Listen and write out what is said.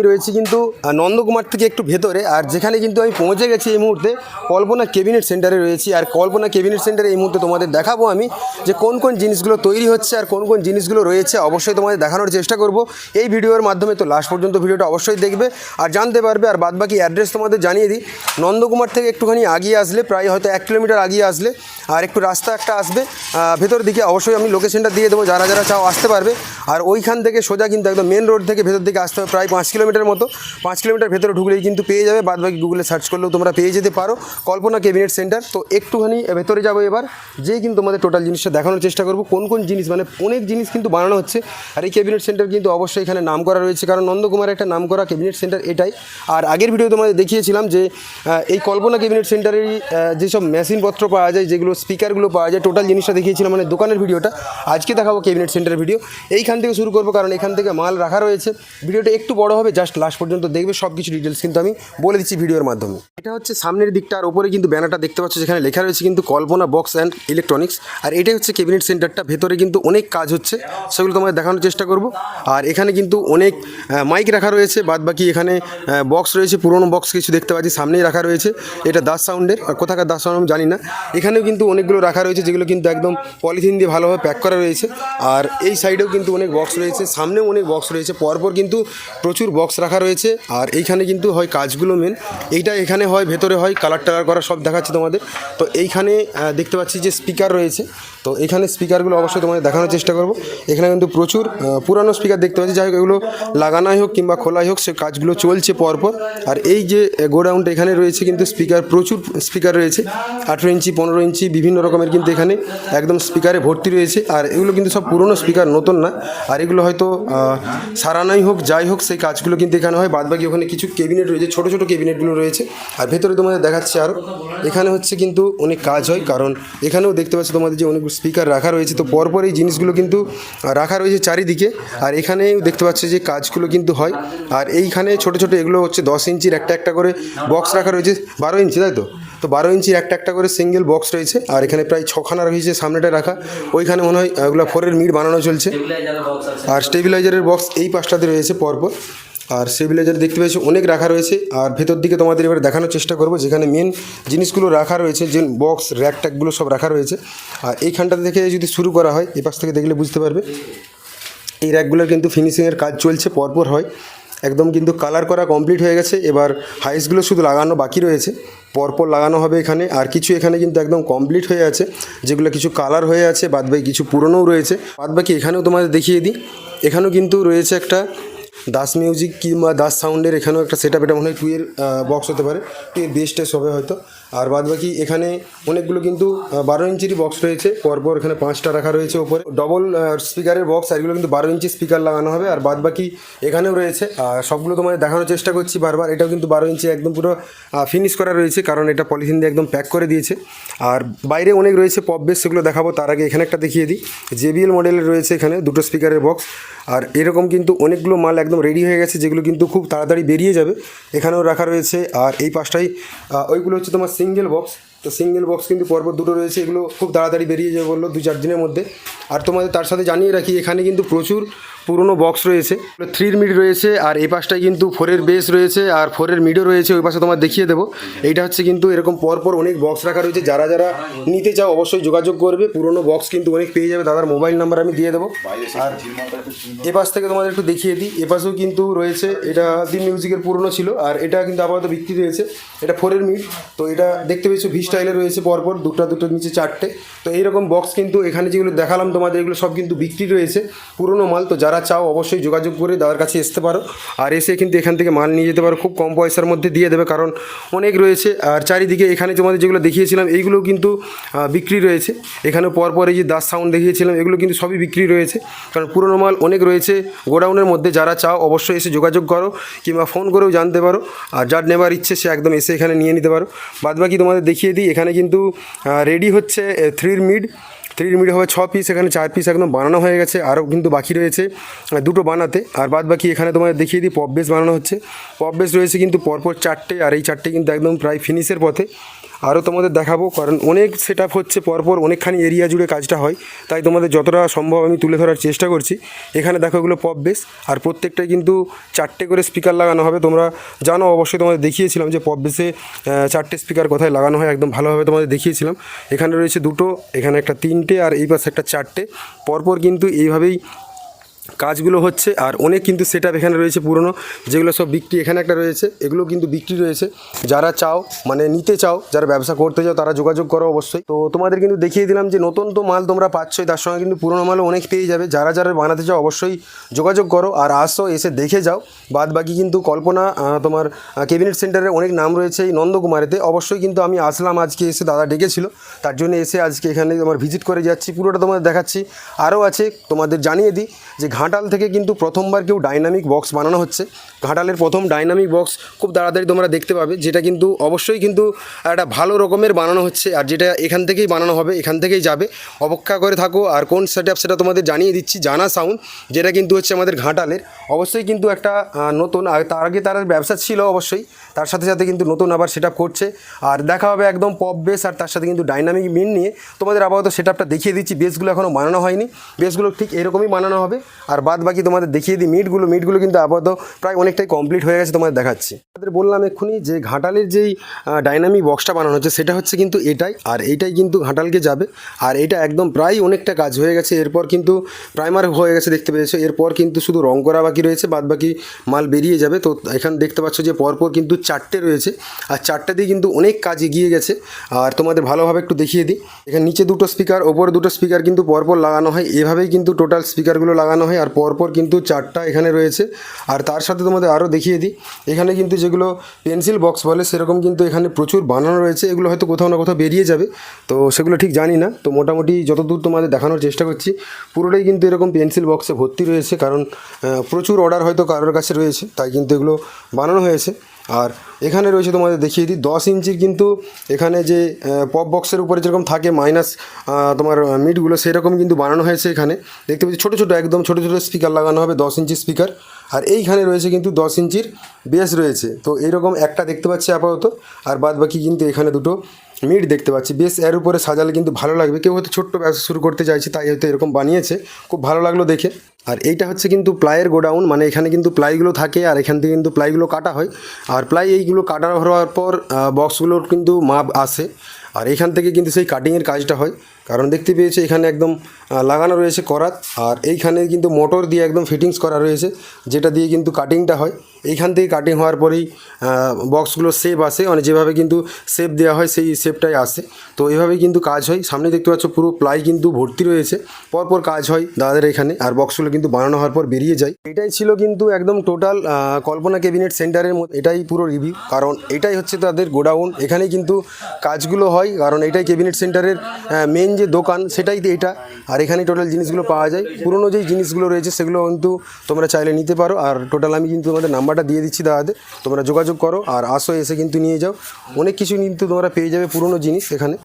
আমি রয়েছি কিন্তু নন্দকুমার থেকে একটু ভেতরে। আর যেখানে কিন্তু আমি পৌঁছে গেছি এই মুহূর্তে, কল্পনা কেবিনেট সেন্টারে রয়েছি। আর কল্পনা কেবিনেট সেন্টারে এই মুহূর্তে তোমাদের দেখাবো আমি যে কোন কোন জিনিসগুলো তৈরি হচ্ছে আর কোন কোন জিনিসগুলো রয়েছে। অবশ্যই তোমাদের দেখানোর চেষ্টা করব। এই ভিডিওর মাধ্যমে তো লাস্ট পর্যন্ত ভিডিওটা অবশ্যই দেখবে আর জানতে পারবে। আর বাদবাকি অ্যাড্রেস তোমাদের জানিয়ে দিই। নন্দকুমার থেকে একটুখানি আগিয়ে আসলে, প্রায় হয়তো এক কিলোমিটার আগিয়ে আসলে, আর একটু রাস্তা একটা আসবে। ভেতর দিকে অবশ্যই আমি লোকেশনটা দিয়ে দেবো। যারা যারা চাও আসতে পারবে। আর ওইখান থেকে সোজা কিন্তু একদম মেন রোড থেকে ভেতর দিকে আসতে হবে, প্রায় পাঁচ কিলোমিটার। মতো, পাঁচ কিলোমিটার ভেতরে ঢুকলেই কিন্তু পেয়ে যাবে। বাদ বাকি গুগলে সার্চ করলেও তোমরা পেয়ে যেতে পারো। কল্পনা ক্যাবিনেট সেন্টার তো একটুখানি ভেতরে যাব এবার। যেই কিন্তু তোমাদের টোটাল জিনিসটা দেখানোর চেষ্টা করব। কোন কোন জিনিস মানে অনেক জিনিস কিন্তু বানানো হচ্ছে। আর এই ক্যাবিনেট সেন্টার কিন্তু অবশ্যই এখানে নাম করা রয়েছে। কারণ নন্দকুমার একটা নাম করা ক্যাবিনেট সেন্টার এটাই। আর আগের ভিডিও তোমাদের দেখিয়েছিলাম যে এই কল্পনা ক্যাবিনেট সেন্টারেরই যেসব মেশিনপত্র পাওয়া যায়, যেগুলো স্পিকারগুলো পাওয়া যায় টোটাল জিনিসটা দেখিয়েছিলাম মানে দোকানের ভিডিওটা আজকে দেখাবো ক্যাবিনেট সেন্টারের ভিডিও এইখান থেকে শুরু করব, কারণ এখান থেকে মাল রাখা রয়েছে। ভিডিওটা একটু বড় হবে জাস্ট লাস্ট পর্যন্ত দেখবে সব কিছু ডিটেলস কিন্তু আমি বলে দিচ্ছি ভিডিওর মাধ্যমে। এটা হচ্ছে সামনের দিকটা, আর ওপরে কিন্তু ব্যানারটা দেখতে পাচ্ছ, যেখানে লেখা রয়েছে কিন্তু কল্পনা বক্স অ্যান্ড ইলেকট্রনিক্স। আর এটাই হচ্ছে ক্যাবিনেট সেন্টারটা, ভেতরে কিন্তু অনেক কাজ হচ্ছে, সেগুলো তোমাদের দেখানোর চেষ্টা করব। আর এখানে কিন্তু অনেক মাইক রাখা রয়েছে বাদ বাকি এখানে বক্স রয়েছে, পুরনো বক্স কিছু দেখতে পাচ্ছি, সামনেই রাখা রয়েছে। এটা দাস সাউন্ডের আর কোথাকার দাস সাউন্ড আমি জানি না। এখানেও কিন্তু অনেকগুলো রাখা রয়েছে, যেগুলো কিন্তু একদম পলিথিন দিয়ে ভালোভাবে প্যাক করা রয়েছে। আর এই সাইডেও কিন্তু অনেক বক্স রয়েছে, সামনেও অনেক বক্স রয়েছে, পরপর কিন্তু প্রচুর বক্স রাখা রয়েছে। আর এইখানে কিন্তু হয় কাজগুলো মেন এইটা এখানে হয়, ভেতরে হয় কালার টালার করা সব দেখাচ্ছি তোমাদের। তো এইখানে দেখতে পাচ্ছি যে স্পিকার রয়েছে। তো এখানে স্পিকারগুলো অবশ্যই তোমাদের দেখানোর চেষ্টা করব। এখানে কিন্তু প্রচুর পুরানো স্পিকার দেখতে পাচ্ছি। যাই হোক, এগুলো লাগানোই হোক কিংবা খোলাই হোক, সে কাজগুলো চলছে পরপর। আর এই যে গোডাউনটা এখানে রয়েছে কিন্তু স্পিকার প্রচুর স্পিকার রয়েছে। আঠেরো ইঞ্চি, পনেরো ইঞ্চি, বিভিন্ন রকমের কিন্তু এখানে একদম স্পিকারে ভর্তি রয়েছে। আর এগুলো কিন্তু সব পুরনো স্পিকার নতুন না। আর এগুলো হয়তো সারানাই হোক, যাই হোক, সেই কাজগুলো কিন্তু এখানে হয়। বাদবাকি ওখানে কিছু কেবিনেট রয়েছে, ছোটো ছোটো কেবিনেটগুলো রয়েছে। আর ভেতরে তোমাদের দেখাচ্ছে আরও এখানে হচ্ছে কিন্তু অনেক কাজ হয়, কারণ এখানেও দেখতে পাচ্ছ তোমাদের যে অনেক স্পিকার রাখা রয়েছে। তো পরপর এই জিনিসগুলো কিন্তু রাখা রয়েছে চারিদিকে। আর এখানেও দেখতে পাচ্ছ যে কাজগুলো কিন্তু হয়। আর এইখানে ছোটো ছোটো এগুলো হচ্ছে দশ ইঞ্চির একটা একটা করে বক্স রাখা রয়েছে, বারো ইঞ্চি, তাই তো? তো বারো ইঞ্চির একটা একটা করে সিঙ্গেল বক্স রয়েছে। আর এখানে প্রায় ছখানা রয়েছে সামনেটা রাখা। ওইখানে মনে হয় ওগুলো ফোরের মিট বানানো চলছে। আর স্টেবিলাইজারের বক্স এই পাশটাতে রয়েছে পরপর। আর স্টেবিলাইজার দেখতে পেয়েছি, অনেক রাখা রয়েছে। আর ভেতর দিকে তোমাদের এবার দেখানোর চেষ্টা করব, যেখানে মেন জিনিসগুলো রাখা রয়েছে, যে বক্স র্যাক ট্যাকগুলো সব রাখা রয়েছে। আর এইখানটা থেকে যদি শুরু করা হয়, এই পাশ থেকে দেখলে বুঝতে পারবে। এই র্যাকগুলোর কিন্তু ফিনিশিংয়ের কাজ চলছে, পরপর হয়। একদম কিন্তু কালার করা কমপ্লিট হয়ে গেছে। এবার হাইসগুলো শুধু লাগানো বাকি রয়েছে। পরপর লাগানো হবে এখানে। আর কিছু এখানে কিন্তু একদম কমপ্লিট হয়ে আছে, যেগুলো কিছু কালার হয়ে আছে, বাদবাকি কিছু পুরনোও রয়েছে। বাদবাকি এখানেও তোমাদের দেখিয়ে দিই। এখানেও কিন্তু রয়েছে একটা দাস মিউজিক কিংবা দাস সাউন্ডের এখানেও একটা সেট আপ এটা মনে হয় টুয়ের বক্স হতে পারে। টুয়ের বেস্টেস হবে হয়তো। আর বাদ বাকি এখানে অনেকগুলো কিন্তু বারো ইঞ্চিরই বক্স রয়েছে। পরপর এখানে পাঁচটা রাখা রয়েছে ওপরে ডবল স্পিকারের বক্স আর এগুলো কিন্তু বারো ইঞ্চি স্পিকার লাগানো হবে। আর বাদ বাকি এখানেও রয়েছে। আর সবগুলো তোমাদের দেখানোর চেষ্টা করছি বারবার। এটাও কিন্তু বারো ইঞ্চি একদম পুরো ফিনিশ করা রয়েছে, কারণ এটা পলিথিন দিয়ে একদম প্যাক করে দিয়েছে। আর বাইরে অনেক রয়েছে পপ বেস সেগুলো দেখাবো। তার আগে এখানে একটা দেখিয়ে দিই। জেবিএল মডেলের রয়েছে এখানে দুটো স্পিকারের বক্স আর এরকম কিন্তু অনেকগুলো মাল একদম রেডি হয়ে গেছে, যেগুলো কিন্তু খুব তাড়াতাড়ি বেরিয়ে যাবে। এখানেও রাখা রয়েছে। আর এই পাশটাই ওইগুলো হচ্ছে তোমার সিঙ্গেল বক্স তো সিঙ্গেল বক্স কিন্তু পরপর দুটো রয়েছে, এগুলো খুব তাড়াতাড়ি বেরিয়ে যাবে বলল দু চার দিনের মধ্যে। আর তোমাদের তার সাথে জানিয়ে রাখি, এখানে কিন্তু প্রচুর পুরনো বক্স রয়েছে। থ্রির মিড রয়েছে আর এই পাশটায় কিন্তু ফোরের বেস রয়েছে আর ফোরের মিডও রয়েছে, ওই পাশে তোমার দেখিয়ে দেবো। এইটা হচ্ছে কিন্তু এরকম পরপর অনেক বক্স রাখা রয়েছে। যারা যারা নিতে চাও অবশ্যই যোগাযোগ করবে। পুরনো বক্স কিন্তু অনেক পেয়ে যাবে। দাদার মোবাইল নাম্বার আমি দিয়ে দেবো। আর এ পাশ থেকে তোমাদের একটু দেখিয়ে দিই। এ পাশেও কিন্তু রয়েছে, এটা দিন মিউজিকের পুরনো ছিল আর এটা কিন্তু আপাতত বিক্রি রয়েছে এটা ফোরের মিড তো এটা দেখতে পেয়েছ ভি স্টাইলে রয়েছে পরপর, দুটো দুটো নিচে চারটে। তো এইরকম বক্স কিন্তু এখানে যেগুলো দেখালাম তোমাদের, এগুলো সব কিন্তু বিক্রি রয়েছে। পুরনো মাল, তো যারা চাও অবশ্যই যোগাযোগ করে দাদার কাছে আসতে পারো। আর এসে কিন্তু এখান থেকে মাল নিয়ে যেতে পারো, খুব কম পয়সার মধ্যে দিয়ে দেবে, কারণ অনেক রয়েছে। আর চারিদিকে এখানে তোমাদের যেগুলো দেখিয়েছিলাম এইগুলো কিন্তু বিক্রি রয়েছে। এখানে পরপর এই যে দাস সাউন্ড দেখিয়েছিলাম, এগুলো কিন্তু সবই বিক্রি রয়েছে। কারণ পুরনো মাল অনেক রয়েছে, গোডাউনের মধ্যে যারা চাও অবশ্যই এসে যোগাযোগ করো, কিংবা ফোন করেও জানতে পারো। আর যার নেবার ইচ্ছে, সে একদম এসে এখানে নিয়ে নিতে পারো। বাদবাকি তোমাদের দেখিয়ে দিই, এখানে কিন্তু রেডি হচ্ছে থ্রির মিড থ্রির মিড হবে, ছ পিস এখানে চার পিস একদম বানানো হয়ে গেছে, আরও কিন্তু বাকি রয়েছে দুটো বানাতে। আর বাদ বাকি এখানে তোমাদের দেখিয়ে দিই পপ বেস বানানো হচ্ছে। পপ বেস রয়েছে কিন্তু পরপর চারটে, আর এই চারটে কিন্তু একদম প্রায় ফিনিশের পথে। আরও তোমাদের দেখাবো, কারণ অনেক সেট হচ্ছে পরপর অনেকখানি এরিয়া জুড়ে কাজটা হয়। তাই তোমাদের যতটা সম্ভব আমি তুলে ধরার চেষ্টা করছি। এখানে দেখো এগুলো পপ বেস আর প্রত্যেকটাই কিন্তু চারটে করে স্পিকার লাগানো হবে। তোমরা জানো, অবশ্যই তোমাদের দেখিয়েছিলাম যে পপ বেসে চারটে স্পিকার কোথায় লাগানো হয়, একদম ভালোভাবে তোমাদের দেখিয়েছিলাম। এখানে রয়েছে দুটো, এখানে একটা তিনটে, আর এই পাশে একটা চারটে। পরপর কিন্তু এইভাবেই কাজগুলো হচ্ছে আর অনেক কিন্তু সেট এখানে রয়েছে পুরনো, যেগুলো সব বিক্রি এখানে একটা রয়েছে, এগুলো কিন্তু বিক্রি রয়েছে। যারা চাও মানে নিতে চাও, যারা ব্যবসা করতে চাও, তারা যোগাযোগ করো অবশ্যই। তো তোমাদের কিন্তু দেখিয়ে দিলাম যে নতুন তো মাল তোমরা পাচ্ছই, তার সঙ্গে কিন্তু পুরনো মালও অনেক পেয়ে যাবে। যারা যারা বানাতে চাও, অবশ্যই যোগাযোগ করো আর আসো, এসে দেখে যাও। বাদ বাকি কিন্তু কল্পনা তোমার ক্যাবিনেট সেন্টারে অনেক নাম রয়েছে এই নন্দকুমারেতে। অবশ্যই কিন্তু আমি আসলাম আজকে এসে, দাদা ডেকেছিল। তার জন্য এসে আজকে এখানে তোমার ভিজিট করে যাচ্ছি। পুরোটা তোমাদের দেখাচ্ছি। আরও আছে, তোমাদের জানিয়ে দিই যে ঘাটাল থেকে কিন্তু প্রথমবার কেউ ডাইনামিক বক্স বানানো হচ্ছে। ঘাটালের প্রথম ডাইনামিক বক্স খুব তাড়াতাড়ি তোমরা দেখতে পাবে, যেটা কিন্তু অবশ্যই কিন্তু একটা ভালো রকমের বানানো হচ্ছে আর যেটা এখান থেকেই বানানো হবে, এখান থেকেই যাবে। অপেক্ষা করে থাকো আর কোন সেট সেটা তোমাদের জানিয়ে দিচ্ছি, জানা সাউন্ড যেটা কিন্তু হচ্ছে আমাদের ঘাটালের। অবশ্যই কিন্তু একটা নতুন তার আগে তার ব্যবসা ছিল অবশ্যই, তার সাথে সাথে কিন্তু নতুন আবার সেট করছে। আর দেখা হবে একদম পপ বেস আর তার সাথে কিন্তু ডাইনামিক মিন নিয়ে। তোমাদের আপাতত সেট দেখিয়ে দিচ্ছি বেসগুলো এখনও বানানো হয়নি। বেসগুলো ঠিক এরকমই বানানো হবে। আর বাদ বাকি তোমাদের দেখিয়ে দিই মিটগুলো মিটগুলো কিন্তু আপাতত প্রায় অনেকটাই কমপ্লিট হয়ে গেছে তোমাদের দেখাচ্ছি। তাদের বললাম এক্ষুনি যে ঘাটালের যেই ডাইনামিক বক্সটা বানানো হচ্ছে, সেটা হচ্ছে কিন্তু এটাই, আর এইটাই কিন্তু ঘাটালকে যাবে। আর এটা একদম প্রায় অনেকটা কাজ হয়ে গেছে, এরপর কিন্তু প্রাইমার হয়ে গেছে, দেখতে পেয়েছ। এরপর কিন্তু শুধু রং করা বাকি রয়েছে বাদ বাকি মাল বেরিয়ে যাবে। তো এখানে দেখতে পাচ্ছ যে পরপর কিন্তু চারটে রয়েছে, আর চারটেতেই কিন্তু অনেক কাজ এগিয়ে গেছে। আর তোমাদের ভালোভাবে একটু দেখিয়ে দিই, এখানে নিচে দুটো স্পিকার ওপরে দুটো স্পিকার কিন্তু পরপর লাগানো হয়। এভাবেই কিন্তু টোটাল স্পিকারগুলো লাগানো হয়। আর পরপর কিন্তু চারটা এখানে রয়েছে। আর তার সাথে তোমাদের আরও দেখিয়ে দিই, এখানে কিন্তু যেগুলো পেন্সিল বক্স বলে সেরকম কিন্তু এখানে প্রচুর বানানো রয়েছে। এগুলো হয়তো কোথাও না কোথাও বেরিয়ে যাবে, তো সেগুলো ঠিক জানি না। তো মোটামুটি যতদূর তোমাদের দেখানোর চেষ্টা করছি, পুরোটাই কিন্তু এরকম পেন্সিল বক্সে ভর্তি রয়েছে। কারণ প্রচুর অর্ডার হয়তো কারোর কাছে রয়েছে, তাই কিন্তু এগুলো বানানো হয়েছে। আর এখানে রয়েছে তোমাদের দেখিয়ে দিই, দশ ইঞ্চির কিন্তু এখানে যে পপ বক্সের উপরে যেরকম থাকে মাইনাস তোমার মিটগুলো সেরকম কিন্তু বানানো হয়েছে এখানে। দেখতে পাচ্ছি, ছোটো ছোটো, একদম ছোটো ছোটো স্পিকার লাগানো হবে, দশ ইঞ্চির স্পিকার আর এইখানে রয়েছে কিন্তু দশ ইঞ্চির বেস রয়েছে। তো এইরকম একটা দেখতে পাচ্ছি আপাতত। আর বাদ বাকি কিন্তু এখানে দুটো মিট দেখতে পাচ্ছি। বেশ এর উপরে সাজালে কিন্তু ভালো লাগবে। কেউ হয়তো ছোট্ট ব্যবসা শুরু করতে চাইছে, তাই হয়তো এরকম বানিয়েছে। খুব ভালো লাগল দেখে। আর এইটা হচ্ছে কিন্তু প্লাইয়ের গোডাউন মানে এখানে কিন্তু প্লাইগুলো থাকে আর এখান থেকে কিন্তু প্লাইগুলো কাটা হয়। আর প্লাই এইগুলো কাটা হওয়ার পর বক্সগুলোর কিন্তু মাপ আসে আর এখান থেকে কিন্তু সেই কাটিংয়ের কাজটা হয়। কারণ দেখতে পেয়েছে, এখানে একদম লাগানো রয়েছে করাত। আর এইখানে কিন্তু মোটর দিয়ে একদম ফিটিংস করা রয়েছে, যেটা দিয়ে কিন্তু কাটিংটা হয়। এইখান থেকে কাটিং হওয়ার পরেই বক্সগুলো শেপ আসে। মানে যেভাবে কিন্তু শেপ দেওয়া হয়, সেই শেপটাই আসে। তো এইভাবেই কিন্তু কাজ হয়। সামনে দেখতে পাচ্ছ, পুরো প্লাই কিন্তু ভর্তি রয়েছে। পরপর কাজ হয় দাদাদের এখানে। আর বক্সগুলো কিন্তু বানানো হওয়ার পর বেরিয়ে যায় এটাই ছিল কিন্তু একদম টোটাল কল্পনা ক্যাবিনেট সেন্টারের মধ্যে, এটাই পুরো রিভিউ কারণ এটাই হচ্ছে তাদের গোডাউন। এখানে কিন্তু কাজগুলো হয়, কারণ এটাই ক্যাবিনেট সেন্টারের মেন যে দোকান, সেটাই এটা। আর এখানে টোটাল জিনিসগুলো পাওয়া যায়। পুরনো যেই জিনিসগুলো রয়েছে, সেগুলো কিন্তু তোমরা চাইলে নিতে পারো। আর টোটাল আমি কিন্তু তোমাদের নাম্বারটা দিয়ে দিচ্ছি দাদাদের। তোমরা যোগাযোগ করো আর আসো, এসে কিন্তু নিয়ে যাও। অনেক কিছু কিন্তু তোমরা পেয়ে যাবে পুরনো জিনিস এখানে।